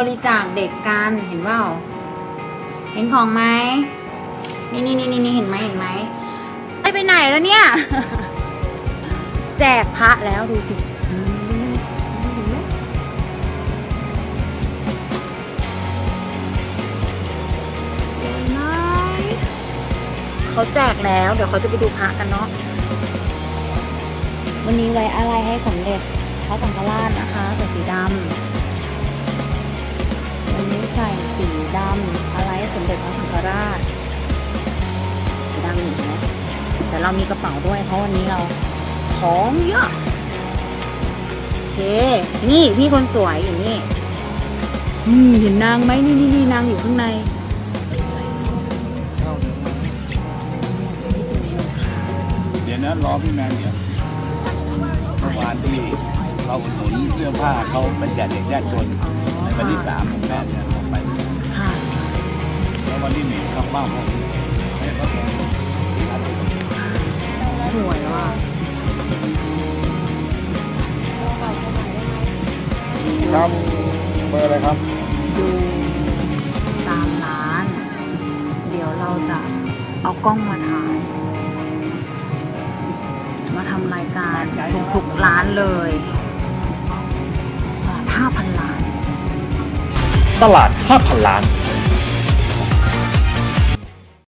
บริจาคเด็กกันเห็นเปล่าเห็นของไหมนี่นี่นี่นี่เห็นไหมเห็นไหมไปไปไหนแล้วเนี่ย แจกพระแล้วดูสิเห็นไหมเขาแจกแล้ว เดี๋ยวเขาจะไปดูพระกันเนาะวันนี้ไว้อะไรให้สมเด็จพระสังฆราชนะคะใส่สีดำ ด็จพระสังฆราชสีดำอยู่ไหมแต่เรามีกระเป๋าด้วย เพราะวันนี้เราของเยอะโอเค นี่พี่คนสวยอยู่นี่เห็นนางไหมนี่นี่นี่นางอยู่ข้างในเดี๋ยวนะรอพี่แมนเดี๋ยวเมื่อวานที่เราอุดหนุนเสื้อผ้าเขาเป็นแจกเด็กแยกจนในวันที่สามของแม่เนี่ย ววันที่หนึ่งเข้าเป้าผมให้เขาแจกสวยว่ะครับเบอร์อะไรครับ ดูตามร้าน เดี๋ยวเราจะเอากล้องมาถ่าย มาทำรายการทุกๆร้านเลยตลาดห้าพันล้าน ตลาด 5,000 ล้าน